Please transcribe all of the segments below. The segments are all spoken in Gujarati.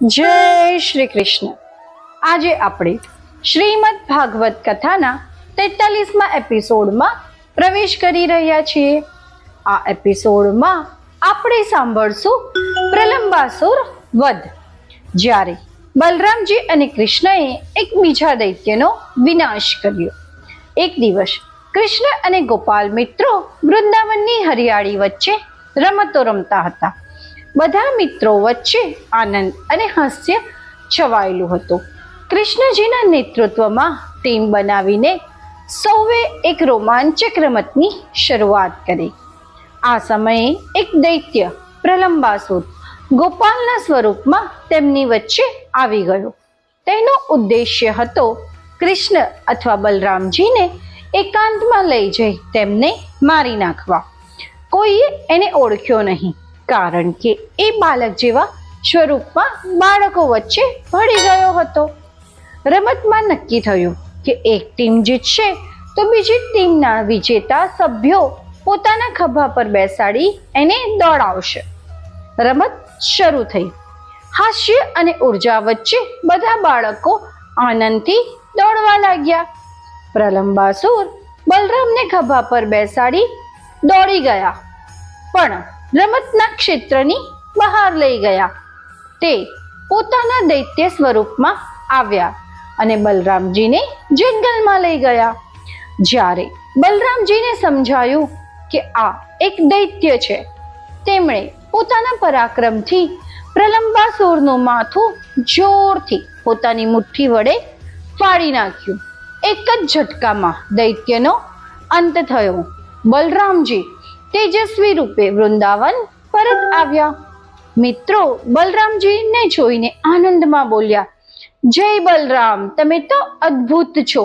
જય શ્રી કૃષ્ણ. આજે આપણે શ્રીમદ ભાગવત કથાના તેતાલીસમાં એપિસોડમાં પ્રવેશ કરી રહ્યા છીએ. આ એપિસોડમાં આપણે સાંભળશું પ્રલંબાસુર વધ જ્યારે બલરામજી અને કૃષ્ણએ એક બીજા દૈત્યનો વિનાશ કર્યો. એક દિવસ કૃષ્ણ અને ગોપાલ મિત્રો વૃંદાવનની હરિયાળી વચ્ચે રમતો રમતા હતા. બધા મિત્રો વચ્ચે આનંદ અને હાસ્ય છવાયેલું હતું. કૃષ્ણજીના નેતૃત્વમાં ટીમ બનાવીને સૌએ એક રોમાંચક રમતની શરૂઆત કરી. આ સમયે એક દૈત્ય પ્રલંબાસુર ગોપાલના સ્વરૂપમાં તેમની વચ્ચે આવી ગયો. તેનો ઉદ્દેશ્ય હતો કૃષ્ણ અથવા બલરામજીને એકાંતમાં લઈ જઈ તેમને મારી નાખવા. કોઈએ એને ઓળખ્યો નહીં. કારણ કે એ બાળક જેવા સ્વરૂપમાં બાળકો વચ્ચે ભળી ગયો હતો. રમતમાં નક્કી થયું કે એક ટીમ જીતશે તો બીજી ટીમના વિજેતા સભ્યો પોતાના ખભા પર બેસાડી એને દોડાવશે. રમત શરૂ થઈ. હાસ્ય અને ઊર્જા વચ્ચે બધા બાળકો આનંદથી દોડવા લાગ્યા. પ્રલંબાસુર બલરામને ખભા પર બેસાડી દોડી ગયા. પણ રમતના ક્ષેત્રની બહાર લઈ ગયા. તે પોતાના દૈત્ય સ્વરૂપમાં આવ્યા અને બલરામજીને જંગલમાં લઈ ગયા. જ્યારે બલરામજીને સમજાયું કે આ એક દૈત્ય છે, તેમણે પોતાના પરાક્રમથી પ્રલંબાસુરનું માથું જોરથી પોતાની મુઠ્ઠી વડે ફાડી નાખ્યું. એક જ ઝટકામાં દૈત્યનો અંત થયો. બલરામજી તેજસ્વી રૂપે વૃંદાવન પરત આવ્યા. મિત્રો બલરામજીને જોઈને આનંદમાં બોલ્યા, જય બલરામ, તમે તો અદ્ભુત છો.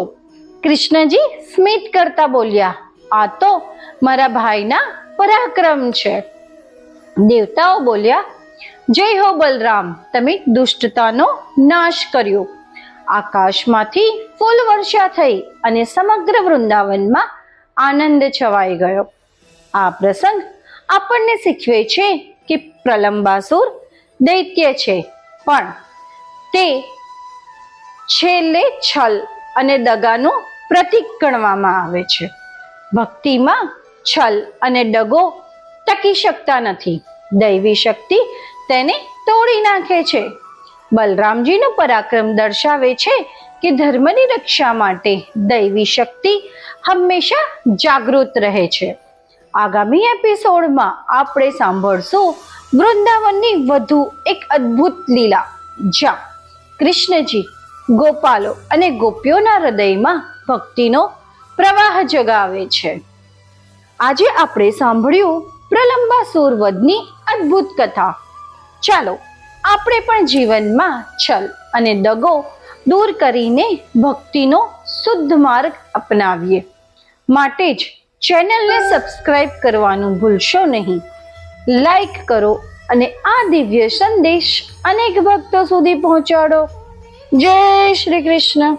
કૃષ્ણજી સ્મિત કરતા બોલ્યા, આ તો મારા ભાઈના પરાક્રમ છે. દેવતાઓ બોલ્યા, જય હો બલરામ, તમે દુષ્ટતાનો નાશ કર્યો. આકાશમાંથી ફૂલ વર્ષા થઈ અને સમગ્ર વૃંદાવનમાં આનંદ છવાઈ ગયો. આ પ્રસંગ આપણને શીખવે છે કે પ્રલંબાસુર દૈત્ય છે. પણ તે છેલ્લે છલ અને દગાનું પ્રતીક ગણવામાં આવે છે. ભક્તિમાં છલ અને ડગો ટકી શકતા નથી. દૈવી શક્તિ તેને તોડી નાખે છે. બલરામજીનું પરાક્રમ દર્શાવે છે કે ધર્મની રક્ષા માટે દૈવી શક્તિ હંમેશા જાગૃત રહે છે. આગામી એપિસોડમાં આપણે સાંભળશું વૃંદાવનની વધુ એક અદ્ભુત લીલા. જ્યાં કૃષ્ણજી ગોપાલો અને ગોપીઓના હૃદયમાં ભક્તિનો પ્રવાહ જગાવે છે. આજે આપણે સાંભળ્યું પ્રલંબાસુર વધની અદ્ભુત કથા. ચાલો, આપણે પણ જીવનમાં છલ અને દગો દૂર કરીને ભક્તિનો શુદ્ધ માર્ગ અપનાવીએ. માટે જ ચેનલને સબસ્ક્રાઇબ કરવાનું ભૂલશો નહીં. લાઈક કરો અને આ દિવ્ય સંદેશ અનેક ભક્તો સુધી પહોંચાડો. જય શ્રી કૃષ્ણ.